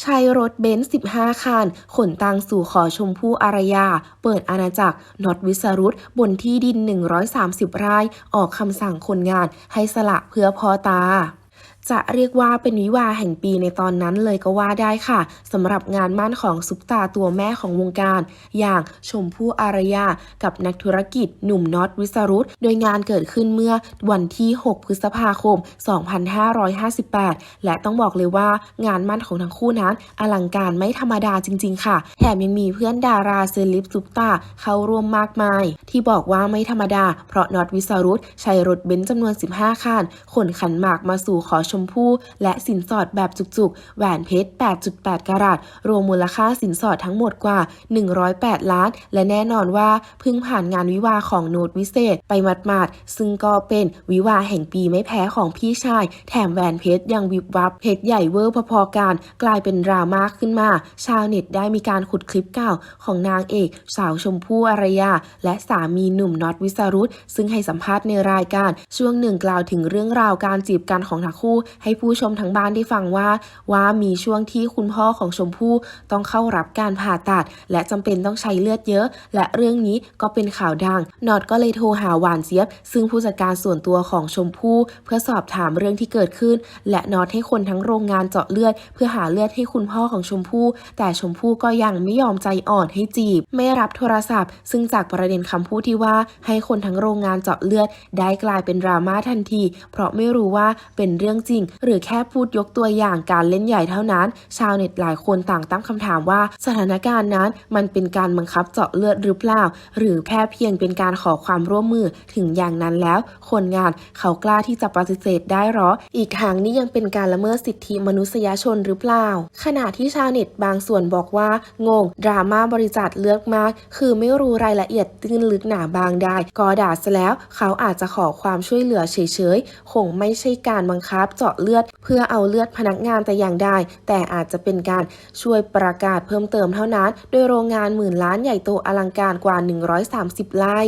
ใช้รถเบนซ์ 15 คัน ขนตังสู่ขอชมพู่อารยา เปิดอาณาจักรน็อตวิสรุตบนที่ดิน 130 ไร่ ออกคำสั่งคนงานให้สละเพื่อพอตาจะเรียกว่าเป็นวิวาแห่งปีในตอนนั้นเลยก็ว่าได้ค่ะสำหรับงานมั่นของซุปตาตัวแม่ของวงการ อย่างชมพู่อารยา กับนักธุรกิจหนุ่มน็อตวิสรุตโดยงานเกิดขึ้นเมื่อวันที่ 6 พฤษภาคม 2558 และต้องบอกเลยว่างานมั่นของทั้งคู่นั้น อลังการไม่ธรรมดาจริง ๆ ค่ะ แถมยังมีเพื่อนดาราเซเลบซุปตาเข้าร่วมมากมาย ที่บอกว่าไม่ธรรมดา เพราะน็อตวิสรุตใช้รถเบนซ์จำนวน 15 คันขนขันหมากมาสู่ขอชมพู่ และสินสอดแบบจุกๆ แหวนเพชร 8.8กะรัตรวมมูลค่าสินสอดทั้งหมดกว่า 108 ล้าน และแน่นอนว่าเพิ่งผ่านงานวิวาของโนตวิเศษไปหมาดๆ ซึ่งก็เป็นวิวาแห่งปีไม่แพ้ของพี่ชาย แถมแหวนเพชรยังวิบวับเพชรใหญ่เวอร์พอๆกันกลายเป็นดราม่าขึ้นมา ชาวเน็ตได้มีการขุดคลิปเก่าของนางเอกสาวชมพู่อารยา และสามีหนุ่มน็อตวิสรุตซึ่งให้สัมภาษณ์ในรายการช่วงหนึ่งกล่าวถึงเรื่องราวการจีบกันของทั้งคู่ให้ผู้ชมทั้งบ้านได้ฟังว่า ว่ามีช่วงที่คุณพ่อของชมพู่ต้องเข้ารับการผ่าตัด และจำเป็นต้องใช้เลือดเยอะ และเรื่องนี้ก็เป็นข่าวดังนอตก็เลยโทรหาหวานเจี๊ยบ ซึ่งผู้จัดการส่วนตัวของชมพู่เพื่อสอบถามเรื่องที่เกิดขึ้น และนอตให้คนทั้งโรงงานเจาะเลือด เพื่อหาเลือดให้คุณพ่อของชมพู่แต่ชมพู่ก็ยังไม่ยอมใจอ่อนให้จีบ ไม่รับโทรศัพท์ ซึ่งจากประเด็นคำพูดที่ว่า ให้คนทั้งโรงงานเจาะเลือด ได้กลายเป็นดราม่าทันที เพราะไม่รู้ว่าเป็นเรื่องจริงหรือแค่พูดยกตัวอย่างการเล่นใหญ่เท่านั้น ชาวเน็ตหลายคนต่างตั้งคำถามว่า สถานการณ์นั้นมันเป็นการบังคับเจาะเลือดหรือเปล่า หรือแค่เพียงเป็นการขอความร่วมมือถึงอย่างนั้นแล้ว คนงานเขากล้าที่จะปฏิเสธได้หรอ อีกทางนี้ยังเป็นการละเมิดสิทธิมนุษยชนหรือเปล่า ขณะที่ชาวเน็ตบางส่วนบอกว่า งง ดราม่าบริจาคเลือดมาก คือไม่รู้รายละเอียดตื้นลึกหนาบางได้ก็ด่าซะแล้ว เขาอาจจะขอความช่วยเหลือเฉยๆ คงไม่ใช่การบังคับเจาะเลือด เพื่อเอาเลือดพนักงานแต่อย่างใดแต่อาจจะเป็นการช่วยประกาศเพิ่มเติมเท่านั้น โดยโรงงานหมื่นล้านใหญ่โตอลังการกว่า 130 ไร่